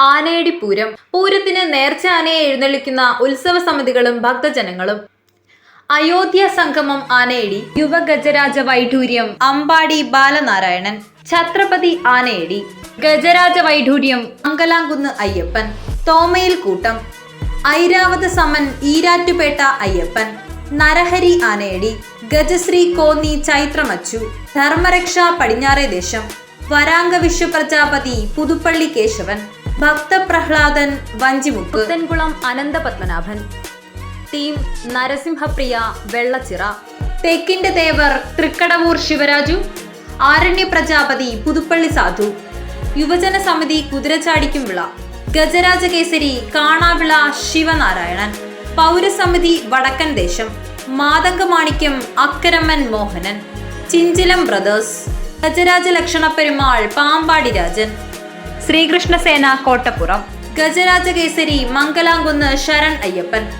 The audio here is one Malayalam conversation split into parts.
ആനയടി പൂരം പൂരത്തിന് നേർച്ച ആനയെ എഴുന്നള്ളിക്കുന്ന ഉത്സവ സമിതികളും ഭക്തജനങ്ങളും. അയോധ്യ സംഗമം ആനയടി യുവഗജരാജ വൈഢൂര്യം അമ്പാടി ബാലനാരായണൻ. ഛത്രപതി ആനയടി ഗജരാജ വൈഢൂര്യം അങ്കലാങ്കുന്ന് അയ്യപ്പൻ. തോമയിൽ കൂട്ടം ഐരാവത സമൻ ഈരാറ്റുപേട്ട അയ്യപ്പൻ. നരഹരി ആനയടി ഗജശ്രീ കോന്നി ചൈത്രമച്ചു. ധർമ്മരക്ഷ പടിഞ്ഞാറേ ദേശം. വരാംഗ വിശ്വപ്രജാപതി പുതുപ്പള്ളി കേശവൻ. ഭക്തപ്രഹ്ലാദൻ വഞ്ചിമുക്ക്. പുത്തൻകുളം അനന്തപത്മനാഭൻ. ടീം നരസിംഹപ്രിയ വെള്ളച്ചിറ. തെക്കിന്റെ ദേവർ തൃക്കടവൂർ ശിവരാജു. ആരണ്യ പ്രജാപതി പുതുപ്പള്ളി സാധു. യുവജന സമിതി കുതിരച്ചാടിക്കും വിള. ഗജരാജ കേസരി കാണാവിള ശിവനാരായണൻ. പൗരസമിതി വടക്കൻ ദേശം. മാതങ്കമാണിക്യം അക്കരമ്മൻ Mohanan. ചിഞ്ചിലം brothers. ഗജരാജ ലക്ഷണപ്പെരുമാൾ Pampady Rajan. Sreekrishnasena Kottappuram. Gajaraja Kesari Mangalamkunnu Sharan Ayyappan.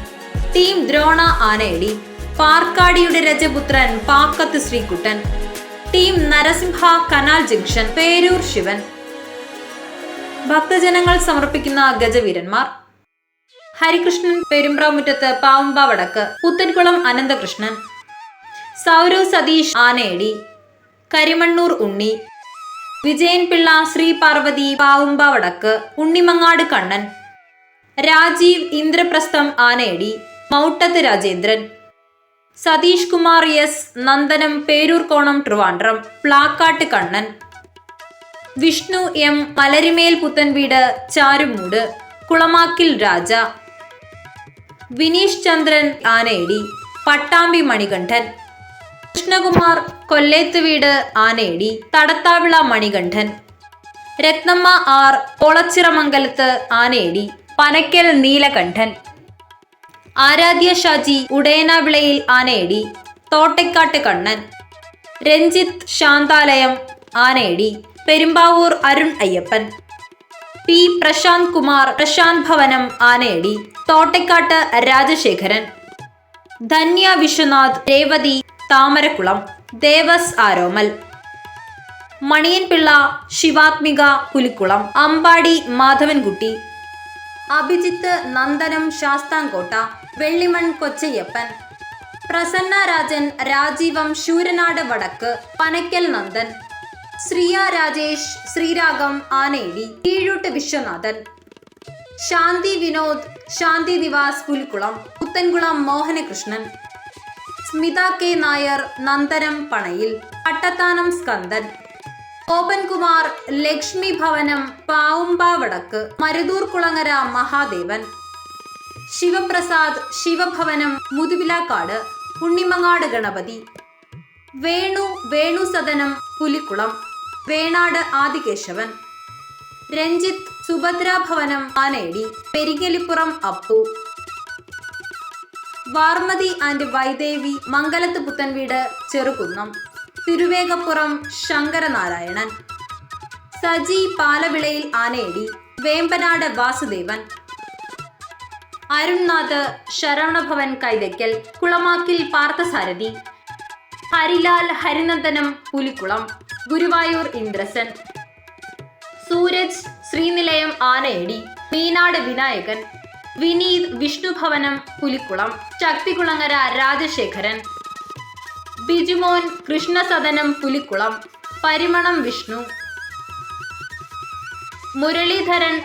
Team Drona Anayadi. പാർക്കാടിയുടെ Rajaputhran Pakkath Sreekuttan. Team Narasimha canal junction Peroor Sivan. ഭക്തജനങ്ങൾ സമർപ്പിക്കുന്ന ഗജവീരന്മാർ. ഹരികൃഷ്ണൻ പെരുമ്പ്രാമുറ്റത്ത് പാവമ്പ വടക്ക്. പുത്തൻകുളം അനന്തകൃഷ്ണൻ. സൗരവ് സതീഷ് ആനയടി. കരിമണ്ണൂർ ഉണ്ണി. വിജയൻ പിള്ള ശ്രീ പാർവതി പാവുമ്പ വടക്ക് ഉണ്ണിമങ്ങാട് കണ്ണൻ രാജീവ് ഇന്ദ്രപ്രസ്ഥം ആനയടി മൗട്ടത്ത് രാജേന്ദ്രൻ സതീഷ് കുമാർ എസ് നന്ദനം പേരൂർക്കോണം ട്രിവാൻഡ്രം പ്ലാക്കാട്ട് കണ്ണൻ വിഷ്ണു എം മലരിമേൽ പുത്തൻവീട് ചാരുമൂട് കുളമാക്കിൽ രാജ വിനീഷ് ചന്ദ്രൻ ആനയടി പട്ടാമ്പി മണികണ്ഠൻ കൃഷ്ണകുമാർ കൊല്ലേത്ത് വീട് ആനേടി തടത്താവിള മണികണ്ഠൻ. രത്നമ്മ ആർ കൊളച്ചിറമംഗലത്ത് ആനേടി പനക്കൽ നീലകണ്ഠൻ. ആരാധ്യ ഷാജി ഉടയനാവിളയിൽ ആനേടി തോട്ടക്കാട്ട് കണ്ണൻ. രഞ്ജിത്ത് ശാന്താലയം ആനേടി പെരുമ്പാവൂർ അരുൺ അയ്യപ്പൻ. പി പ്രശാന്ത് കുമാർ പ്രശാന്ത് ഭവനം ആനേടി തോട്ടക്കാട്ട് രാജശേഖരൻ. ധന്യ വിശ്വനാഥ് രേവതി താമരക്കുളം ദേവസ് ആരോമൽ. മണിയൻപിള്ള ശിവാത്മിക പുലിക്കുളം അമ്പാടി മാധവൻകുട്ടി. അഭിജിത്ത് നന്ദനം ശാസ്താംകോട്ട വെള്ളിമൺ കൊച്ചയ്യപ്പൻ. പ്രസന്ന രാജൻ രാജീവം ശൂരനാട് വടക്ക് പനക്കൽ നന്ദൻ. ശ്രീയ രാജേഷ് ശ്രീരാഗം ആനേടി കീഴൂട്ട് വിശ്വനാഥൻ. ശാന്തി വിനോദ് ശാന്തി നിവാസ് പുലിക്കുളം പുത്തൻകുളം മോഹനകൃഷ്ണൻ. സ്മിത കെ. നായർ നന്ദനം പണയിൽ പട്ടത്താനം സ്കന്ദൻ ഓപൻകുമാർ ലക്ഷ്മി ഭവനം പാവുമ്പ വടക്ക് മരുതൂർ കുളങ്ങര മഹാദേവൻ ശിവപ്രസാദ് ശിവഭവനം മുതുവിലാക്കാട് ഉണ്ണിമങ്ങാട് ഗണപതി വേണു വേണു സദനം പുലിക്കുളം വേണാട് ആദികേശവൻ രഞ്ജിത്ത് സുഭദ്രാഭവനം ആനേടി പെരിങ്ങലിപ്പുറം അപ്പു വാർമതി ആൻഡ് വൈദേവി മംഗലത്ത് പുത്തൻവീട് ചെറുകുന്നം. തിരുവേഗപ്പുറം ശങ്കരനാരായണൻ. സജി പാലവിളയിൽ ആനേടി വേമ്പനാട് വാസുദേവൻ. അരുൺനാഥ് ശരവണഭവൻ കൈതയ്ക്കൽ കുളമാക്കിൽ പാർത്ഥസാരഥി. ഹരിലാൽ ഹരിനന്ദനം പുലിക്കുളം. ഗുരുവായൂർ ഇന്ദ്രസൻ. സൂരജ് ശ്രീനിലയം ആനയടി. മീനാട് വിനായകൻ. വിനീത് വിഷ്ണുഭവനം പുലിക്കുളം ശക്തികുളങ്ങര രാജശേഖരൻ. ബിജുമോൻ കൃഷ്ണസദനം പുലിക്കുളം പരിമണം വിഷ്ണു. മുരളീധരൻ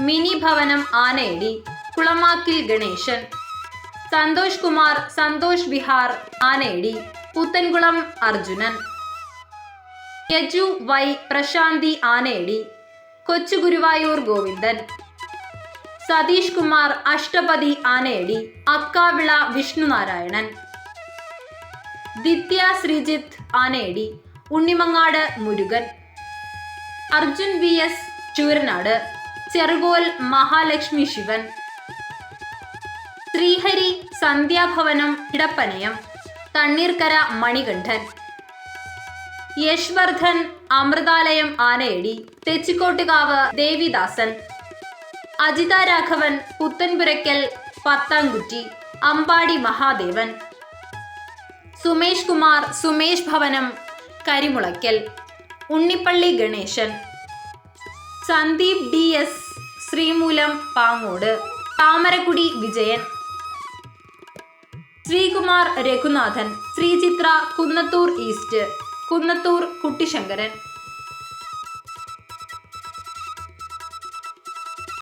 മിനി ഭവനം ആനയടി കുളമാക്കിൽ ഗണേശൻ. സന്തോഷ് കുമാർ സന്തോഷ് വിഹാർ Anayadi Puthenkulam Arjunan. യജു Y Prasanthi Anayadi Kochu Guruvayur Govindan. Satheesh Kumar Ashtapathi Anayadi Akkavila Vishnunarayanan. Dithya Sreejith Anayadi Unnimangad Murugan. Arjun V S Chooranad Cherukol Mahalakshmi Sivan. Sreehari Sandhyabhavanam Edappanayam Thanneerkara Manikandan. Yashvardhan Amruthalayam Anayadi Thechikottukavu Devidasan. Ajitha Raghavan Puthenpurakkal Pathamkutty Ambadi Mahadevan. Sumesh Kumar Sumesh ഭവനം Karimulakkal. Unnippally Ganesan. Sandeep D S Sreemoolam Pangode. Thamarakudy Vijayan. Sreekumar Raghunathan. Sree Chitra Kunnathur east. Kunnathur Kuttisankaran.